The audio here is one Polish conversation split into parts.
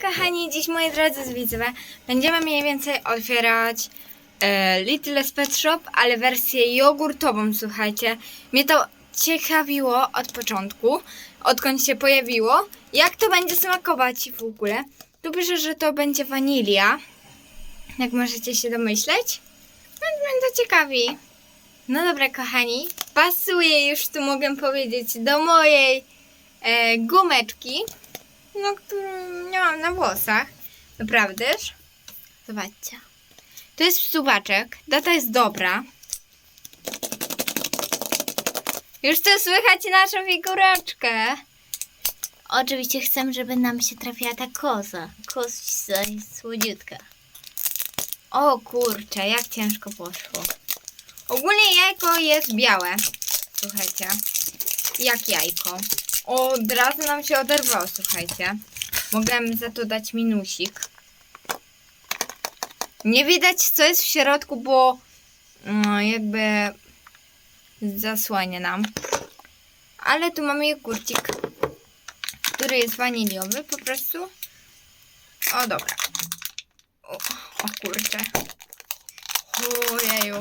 kochani, dziś moi drodzy widzowie, będziemy mniej więcej otwierać e, Little Pet Shop, ale wersję jogurtową, słuchajcie. Mnie to ciekawiło od początku, odkąd się pojawiło, jak to będzie smakować w ogóle. Tu pisze, że to będzie wanilia, jak możecie się domyśleć, mnie to ciekawi. No dobra, kochani, pasuje już tu mogę powiedzieć do mojej e, gumeczki no, którą miałam na włosach. Naprawdę?ż Zobaczcie. To jest suwaczek. Data jest dobra. Już to słychać naszą figureczkę. Oczywiście chcę, żeby nam się trafiła ta koza. Koza jest słodziutka. O kurczę, jak ciężko poszło. Ogólnie jajko jest białe. Słuchajcie. Jak jajko. Od razu nam się oderwało, słuchajcie. Mogłem za to dać minusik. Nie widać, co jest w środku, bo no, jakby zasłania nam. Ale tu mamy jogurcik, który jest waniliowy po prostu. O, dobra. O, o kurczę. Ojeju.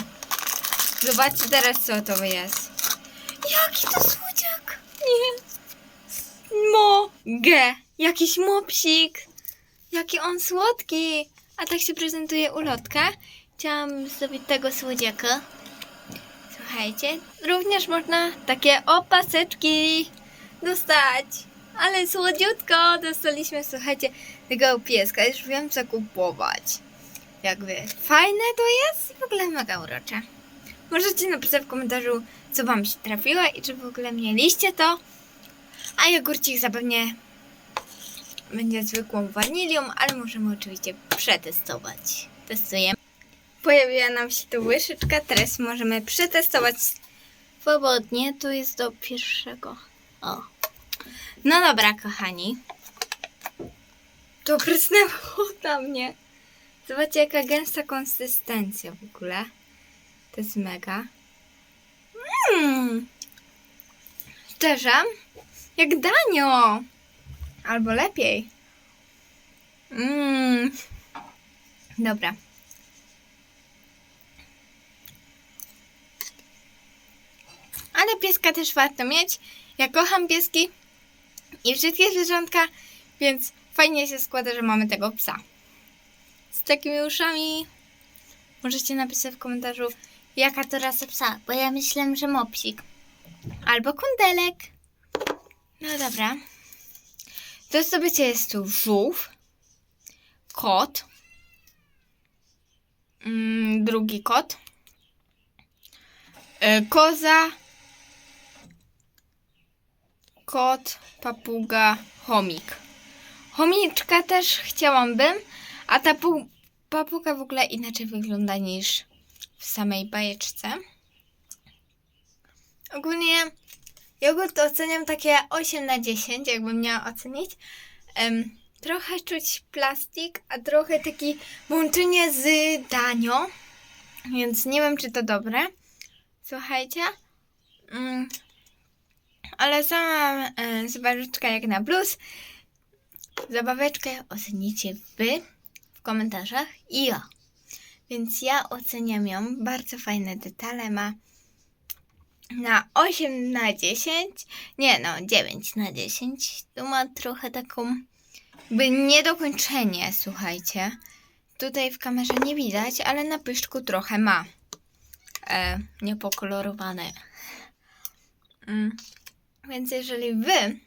Zobaczcie teraz, co to jest. Jaki to słodziak! Nie. Mogę. Jakiś mopsik. Jaki on słodki. A tak się prezentuje ulotka. Chciałam zrobić tego słodziaka. Słuchajcie, również można takie opaseczki dostać. Ale słodziutko dostaliśmy, słuchajcie, tego pieska. Już wiem, co kupować. Jakby fajne to jest i w ogóle mega urocze. Możecie napisać w komentarzu, co Wam się trafiło i czy w ogóle mieliście to. A jogurcik zapewne będzie zwykłą wanilią, ale możemy oczywiście przetestować. Testujemy. Pojawiła nam się tu łyżeczka, teraz możemy przetestować. Swobodnie, tu jest do pierwszego. O. No dobra, kochani. To prysnęło na mnie. Zobaczcie, jaka gęsta konsystencja w ogóle. To jest mega. Mmm. Szczerze, jak danio. Albo lepiej. Mmm. Dobra. Ale pieska też warto mieć. Ja kocham pieski i wszystkie zwierzątka, więc fajnie się składa, że mamy tego psa. Z takimi uszami możecie napisać w komentarzu, jaka to rasa psa, Bo ja myślę, że mopsik. albo kundelek. No dobra. To zdobycie jest tu żółw, kot, mm, drugi kot, y, koza, kot, papuga, chomik. Chomiczka też chciałabym, a ta pu- papuga w ogóle inaczej wygląda niż w samej bajeczce. Ogólnie jogurt oceniam takie 8 na 10, jakbym miała ocenić. Em, trochę czuć plastik, a trochę taki łączenie z danio, więc nie wiem, czy to dobre. Słuchajcie. Mm, ale sama e, zabaweczka jak na plus. Zabaweczkę ocenicie wy w komentarzach i ja. Więc ja oceniam ją. Bardzo fajne detale ma. Na 8 na 10. Nie no, 9 na 10. Tu ma trochę taką jakby niedokończenie, słuchajcie. Tutaj w kamerze nie widać, ale na pyszczku trochę ma. E, niepokolorowane. Mm. Więc jeżeli wy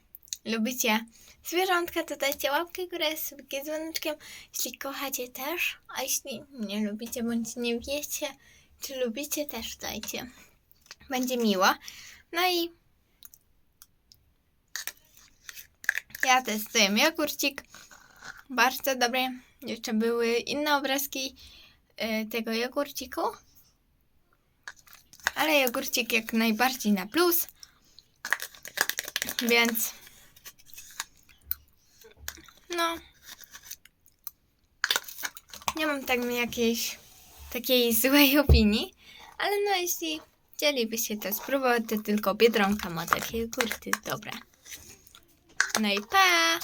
lubicie zwierzątka, to dajcie łapkę górę z subkiem, dzwoneczkiem, jeśli kochacie też, a jeśli nie lubicie bądź nie wiecie, czy lubicie, też dajcie. Będzie miło. No i ja testuję jogurcik. Bardzo dobre. Jeszcze były inne obrazki y, tego jogurciku. Ale jogurcik jak najbardziej na plus. Więc no nie mam tak jakiejś takiej złej opinii, ale no jeśli chcielibyście to spróbować, to tylko Biedronka ma takie jogurty dobre. No i pa!